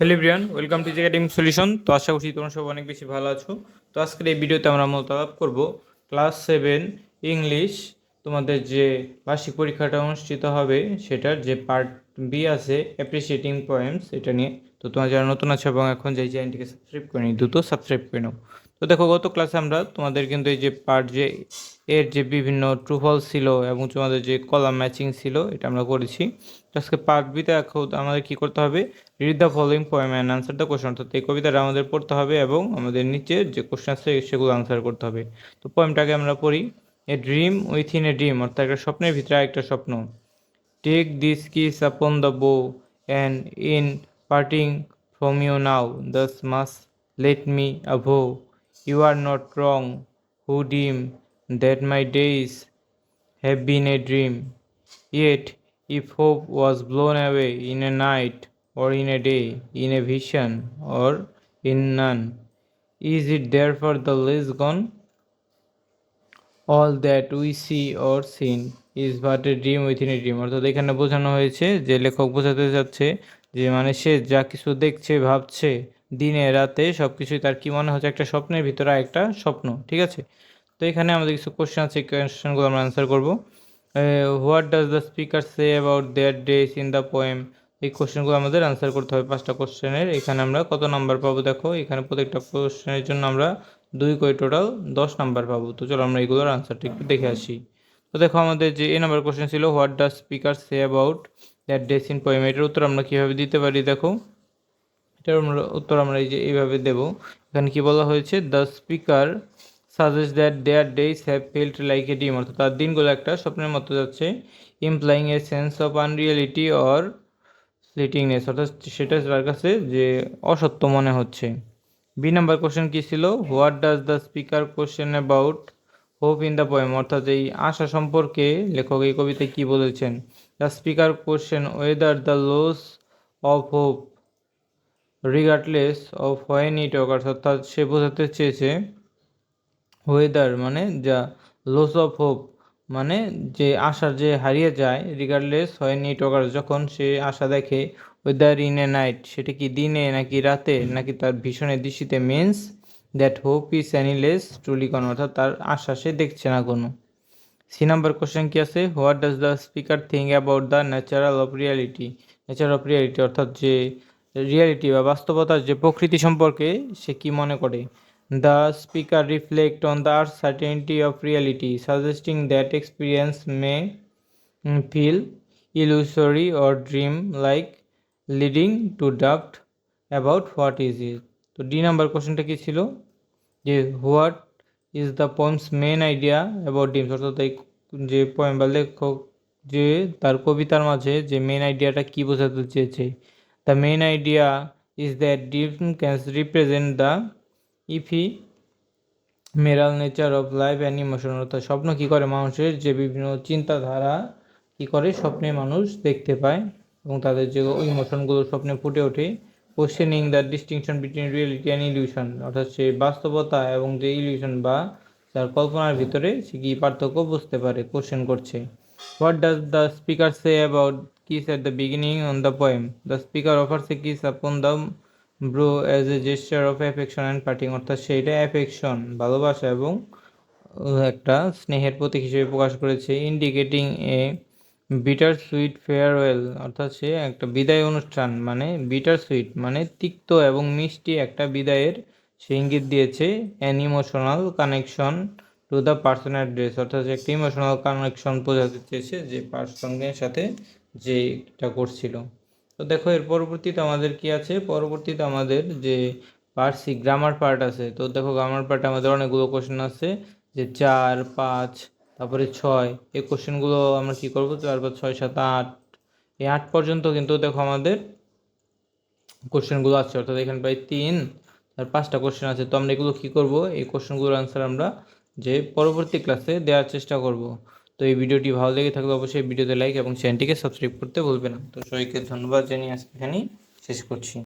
Hello Brian welcome to academic solution. তো আশা করছি তোমরা সব অনেক বেশি ভালো আছো। তো আজকের এই ভিডিওতে আমরা মোতালাপ করব ক্লাস সেভেন ইংলিশ। তোমাদের যে বার্ষিক পরীক্ষাটা অনুষ্ঠিত হবে, সেটার যে পার্ট বি আছে অ্যাপ্রিসিয়েটিং পয়েমস এটা নিয়ে। তো তোমার যারা নতুন আছে এবং এখন যে চ্যানেলটিকে সাবস্ক্রাইব করে নিই দ্রুত সাবস্ক্রাইব করে নাও। তো দেখো, গত ক্লাসে আমরা তোমাদের কিন্তু এই যে পার্ট যে, এর যে বিভিন্ন ট্রুফল ছিল এবং তোমাদের যে কলাম ম্যাচিং ছিল, এটা আমরা করেছি। আজকে পার্ট বিতে এখন আমাদের কি করতে হবে? Read the following poem and answer the question অর্থাৎ এই কবিতাটা আমাদের পড়তে হবে এবং আমাদের নিচে যে কোশ্চেন আছে, সেগুলো আনসার করতে হবে। তো পোয়েমটাকে আমরা পড়ি। A dream within a dream অর্থাৎ একটা স্বপ্নের ভিতরে একটা স্বপ্ন। Take this kiss upon the brow and in parting from you now, thus must let me avow. You are not wrong who deem that my days have been a dream. Yet, if hope was blown away in a night or in a day, in a vision or in none, is it therefore the less gone? All that we see or seen is but a dream within a dream. অর্থাৎ এখানে বোঝানো হয়েছে যে লেখক বোঝাতে যাচ্ছে যে মানে সে যা কিছু দেখছে, ভাবছে দিনে, রাতে সব কিছুই তার কি মনে হচ্ছে? একটা স্বপ্নের ভিতরে একটা স্বপ্ন, ঠিক আছে? তো এখানে আমাদের কিছু কোশ্চেন আছে কোশ্চেনগুলো আমরা অ্যান্সার করব। What does the speaker say about their days in the poem এই কোশ্চেনগুলো আমাদের অ্যান্সার করতে হবে পাঁচটা কোশ্চেনের এখানে আমরা কত নাম্বার পাবো দেখো? এখানে প্রত্যেকটা কোশ্চেনের জন্য আমরা দুই করে টোটাল দশ নাম্বার পাবো। তো চলো আমরা এগুলোর আনসারটা একটু দেখে আসি। তো দেখো আমাদের যে এ নাম্বার কোশ্চেন ছিল what does speaker say about that days in poem এটার উত্তর আমরা কীভাবে দিতে পারি দেখো? এটার উত্তর আমরা এই যে এইভাবে দেব। এখানে কি বলা হয়েছে? The speaker suggest that their days have felt like a dream অর্থাৎ তার দিনগুলো একটা স্বপ্নের মতো যাচ্ছে implying a sense of unreality or fleetingness অর্থাৎ সেটা তার কাছে যে অসত্য মনে হচ্ছে। বি নাম্বার কোশ্চেন কী ছিল? What does the speaker question about hope in the poem অর্থাৎ এই আশা সম্পর্কে লেখক এই কবিতায় কী বলেছেন? The speaker question whether the loss of hope regardless of when it occurs অর্থাৎ সে বোঝাতে চেয়েছে ওয়েদার মানে যা লস অফ হোপ মানে যে আশা যে হারিয়ে যায় রিগার্ডলেস হয় নিট ওকার যখন সে আশা দেখে ওয়েদার ইন এ নাইট সেটা কি দিনে নাকি রাতে নাকি তার ভীষণের দৃষ্টিতে means that hope is endless truly অর্থাৎ তার আশা সে দেখছে না কোনো। সি নাম্বার কোশ্চেন কি আছে? What does the speaker think about the natural of reality natural of reality অর্থাৎ যে রিয়ালিটি বা বাস্তবতার যে প্রকৃতি সম্পর্কে সে কি মনে করে? The speaker reflect on the uncertainty of reality, suggesting that experience may mm, feel illusory or dream-like, leading to doubt about what is it. তো ডি নাম্বার কোশ্চেনটা কি ছিল? যে what is the poem's main idea about dreams অর্থাৎ এই যে poem বা লেখক যে তার কবিতার মাঝে যে মেন আইডিয়াটা কী বোঝাতে চেয়েছে? The main idea is that dream can represent the ephemeral nature of life and emotion অর্থাৎ স্বপ্ন কী করে মানুষের? যে বিভিন্ন চিন্তাধারা কী করে? স্বপ্নে মানুষ দেখতে পায়। এবং তাদের যে ইমোশনগুলো স্বপ্নে ফুটে ওঠে questioning the distinction between reality and illusion অর্থাৎ সে বাস্তবতা এবং যে ইলিউশন বা তার কল্পনার ভিতরে সে কী পার্থক্য বুঝতে পারে কোশ্চেন করছে। What does the speaker say about kiss at the beginning on the poem the speaker offers a kiss upon the brow as a gesture of affection and parting অর্থাৎ সেইটা অ্যাফেকশন ভালোবাসা এবং একটা স্নেহের প্রতীক হিসেবে প্রকাশ করেছে indicating a bittersweet farewell অর্থাৎ সে একটা বিদায় অনুষ্ঠান মানে বিটার সুইট মানে তিক্ত এবং মিষ্টি একটা বিদায়ের সে ইঙ্গিত দিয়েছে an emotional connection to the person address অর্থাৎ একটা ইমোশনাল কানেকশন বোঝাতে চেয়েছে যে পার্সনের সাথে যে এটা করছিল। তো দেখো, এর পরবর্তীতে আমাদের কি আছে? পরবর্তীতে আমাদের যে পার্সি গ্রামার পার্ট আছে, তো দেখো গ্রামার পার্টে আমাদের অনেকগুলো কোশ্চেন আছে যে চার, পাঁচ তারপরে ছয় এই কোশ্চেনগুলো আমরা কী করব? চার পাঁচ, ছয়, সাত, আট। এই আট পর্যন্ত কিন্তু দেখো আমাদের কোশ্চেনগুলো আছে। অর্থাৎ এখানে প্রায় তিন, আর পাঁচটা কোশ্চেন আছে। তো আমরা এগুলো কী করব? এই কোশ্চেনগুলোর আনসার আমরা যে পরবর্তী ক্লাসে দেওয়ার চেষ্টা করব। তো এই ভিডিওটি ভালো লেগে থাকলে অবশ্যই ভিডিওতে লাইক এবং চ্যানেলটিকে সাবস্ক্রাইব করতে ভুলবে না। তো সবাইকে ধন্যবাদ জানিয়ে আজকে এখানেই শেষ করছি।